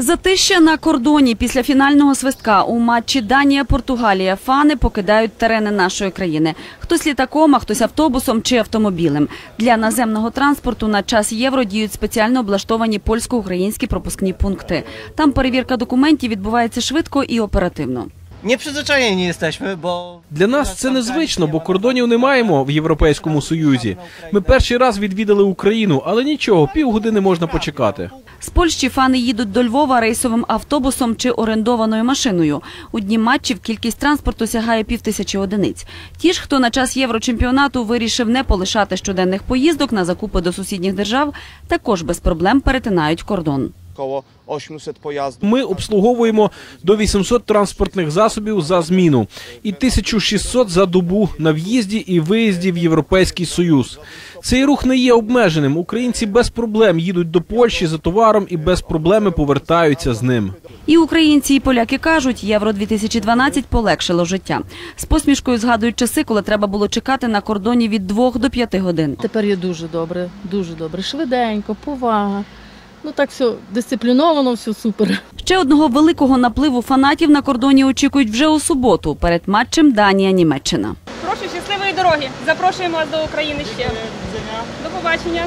Затища на кордоні після фінального свистка у матчі Данія-Португалія фани покидають терени нашої країни. Хтось літаком, а хтось автобусом чи автомобілем. Для наземного транспорту на час євро діють спеціально облаштовані польсько-українські пропускні пункти. Там перевірка документів відбувається швидко і оперативно. Nieprzyzwyczajeni jesteśmy, bo Для нас це незвично, бо кордонів не маємо в Європейському Союзі. Ми перший раз відвідали Україну, але нічого, півгодини можна почекати. З Польщі фани їдуть до Львова рейсовим автобусом чи орендованою машиною. У дні матчів кількість транспорту сягає півтисячі одиниць. Ті ж, хто на час єврочемпіонату вирішив не полишати щоденних поїздок на закупи до сусідніх держав, також без проблем перетинають кордон. Około 800 pojazdów. Ми обслуговуємо до 800 транспортних засобів за зміну і 1600 за добу на в'їзді і виїзді в Європейський Союз. Цей рух не є обмеженим. Українці без проблем їдуть до Польщі за товаром і без проблеми повертаються з ним. І українці, і поляки кажуть, євро 2012 полегшило життя. З посмішкою згадують часи, коли треба було чекати на кордоні від 2 до 5 годин. Тепер є дуже добре, дуже добре. Швиденько, повага. Ну так все дисципліновано, все супер. Ще одного великого напливу фанатів на кордоні очікують вже у суботу перед матчем Данія-Німеччина. Прошу щасливої дороги. Запрошуємо вас до України ще. До побачення.